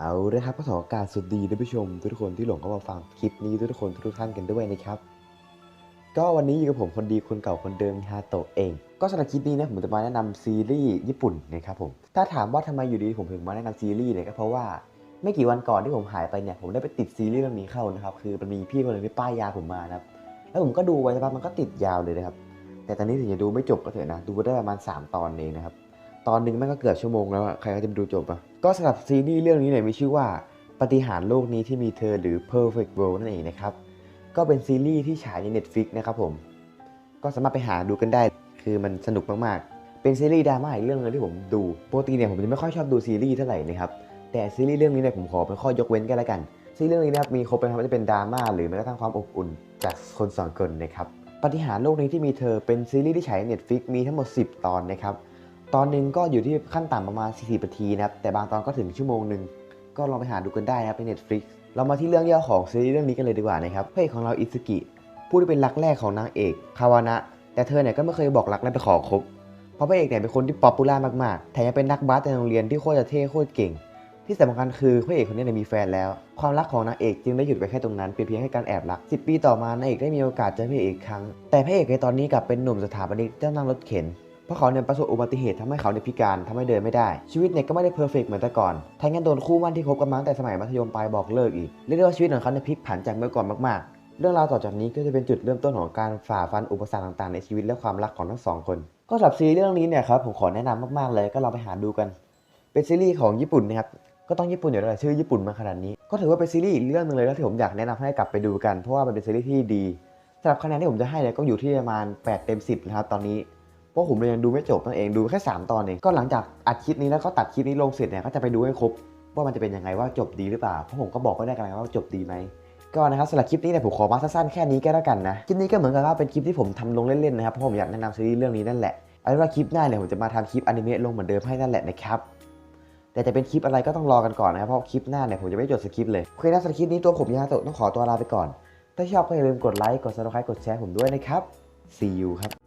เอาละครับก็ขอโอกาสสวัสดีท่านผู้ชม ทุกคนที่หลงเข้ามาฟังคลิปนี้ทุกคนทุกท่านกันด้วยนะครับ ก็วันนี้อยู่กับผมคนดีคนเก่าคนเดิมฮาโตะเอง ก็สำหรับคลิปนี้นะผมจะมาแนะนำซีรีส์ญี่ปุ่นนะครับผมถ้าถามว่าทำไมอยู่ดีผมถึงมาแนะนำซีรีส์เนี่ยก็เพราะว่าไม่กี่วันก่อนที่ผมหายไปเนี่ยผมได้ไปติดซีรีส์เรื่องนี้เข้านะครับคือมันมีพี่คนหนึงที่ป้ายยาผมมานะครับแล้วผมก็ดูไว้สักพักมันก็ติดยาวเลยนะครับแต่ตอนนี้ถึงจะดูไม่จบก็เถอะนะดูได้ประมาณ 3 ตอนเองนะครับตอนหนึ่งแม่งก็เกือบชั่วโมงแล้วใครก็จะดูจบอะ ก็สำหรับซีรีส์เรื่องนี้เนี่ยมีชื่อว่าปฏิหารโลกนี้ที่มีเธอหรือ Perfect World นั่นเองนะครับ ก็เป็นซีรีส์ที่ฉายใน Netflix นะครับผม ก็สามารถไปหาดูกันได้ คือมันสนุกมากๆ เป็นซีรีส์ดราม่าอีกเรื่องนึงที่ผมดูปกติเนี่ยผมจะไม่ค่อยชอบดูซีรีส์เท่าไหร่นะครับ แต่ซีรีส์เรื่องนี้เนี่ยผมขอเป็นข้อยกเว้นกันแล้วกัน ซีรีส์เรื่องนี้นะครับมีครบเลยครับว่าจะเป็นดราม่าหรือแม้กระทั่งความอบอุ่นจากคนสองคนนะครับ ปฏิหารโลกนี้ที่มีเธอเป็นซีรีส์ที่ฉายใน Netflix มีทั้งหมด 10 ตอนนะครับ ตอนหนึ่งก็อยู่ที่ขั้นต่ำประมาณ 40นาทีนะครับ แต่บางตอนก็ถึงชั่วโมงหนึ่ง ก็ลองไปหาดูกันได้นะครับใน Netflix เรามาที่เรื่องย่อของซีรีส์เรื่องนี้กันเลยดีกว่านะครับพระเอกของเราอิซึกิผู้ที่เป็นรักแรกของนางเอกคาวานะ แต่เธอเนี่ยก็ไม่เคยบอกรักและไปขอคบ เพราะพระเอกเนี่ยเป็นคนที่ป๊อปปูล่ามากๆ แถมยังเป็นนักบาสในโรงเรียนที่โคตรจะเท่โคตรเก่ง ที่สำคัญคือพระเอกคนนี้เนี่ยมีแฟนแล้ว ความรักของนางเอกจึงได้หยุดไปแค่ตรงนั้นเป็นเพียงแค่การแอบรัก 10 ปีต่อมานางเอกได้มีโอกาสเจอพระเอกอีกครั้ง แต่พระเอกในตอนนี้กลับเป็นหนุ่มสถาปนิกเจ้านั่งรถเข็น เพราะเขาเนี่ยประสบอุบัติเหตุทำให้เขาเนี่ยพิการทำให้เดินไม่ได้ ชีวิตเนี่ยก็ไม่ได้เพอร์เฟกเหมือนแต่ก่อนแถมยังโดนคู่มั่นที่คบกันมาตั้งแต่สมัยมัธยมปลายบอกเลิกอีกเรียกได้ว่าชีวิตของเขาเนี่ยพลิกผันจากเมื่อก่อนมากๆ เรื่องราวต่อจากนี้ก็จะเป็นจุดเริ่มต้นของการฝ่าฟันอุปสรรคต่างๆ ในชีวิตและความรักของทั้งสองคน ก็สำหรับซีรีส์เรื่องนี้เนี่ยครับผมขอแนะนำมากๆเลยก็ลองไปหาดูกัน เป็นซีรีส์ของญี่ปุ่นนะครับก็ต้องญี่ปุ่นอยู่แล้วชื่อญี่ปุ่นมาขนาดนี้ ก็ถือว่าเป็นซีรีส์อีกเรื่องนึงเลยแล้วที่ผมอยากแนะนำให้กลับไปดูกันเพราะว่ามันเป็นซีรีส์ที่ดีสำหรับคะแนนที่ผมจะให้เนี่ยก็อยู่ที่ประมาณ 8 เต็ม 10 นะครับตอนนี้ ราะผมยังดูไม่จบนั่นเองดูแค่ 3 ตอนเองก็หลังจากอัดคลิปนี้แล้วก็ตัดคลิปนี้ลงเสร็จเนี่ยก็จะไปดูให้ครบว่ามันจะเป็นยังไงว่าจบดีหรือเปล่าเพราะผมก็บอกไม่ได้กันว่าจบดีไหมก็นะครับสำหรับคลิปนี้เนี่ยผมขอมาสั้นๆแค่นี้ก็แล้วกันนะคลิปนี้ก็เหมือนกับว่าเป็นคลิปที่ผมทำลงเล่นๆนะครับเพราะผมอยากแนะนำซีรีส์เรื่องนี้นั่นแหละเอาเป็นว่าคลิปหน้าเนี่ยผมจะมาทำคลิปอนิเมะลงเหมือนเดิมให้นั่นแหละนะครับแต่จะเป็นคลิปอะไรก็ต้องรอกันก่อนนะครับเพราะคลิปหน้าเนี่ยผมจะไม่จดสคริปต์เลยโอเคนะสำหรับคลิปนี้ตัวผมยาโตะต้องขอตัวลาไปก่อนถ้าชอบก็อย่าลืมกดไลค์กด subscribe กดแชร์ผมด้วยนะครับ see you ครับ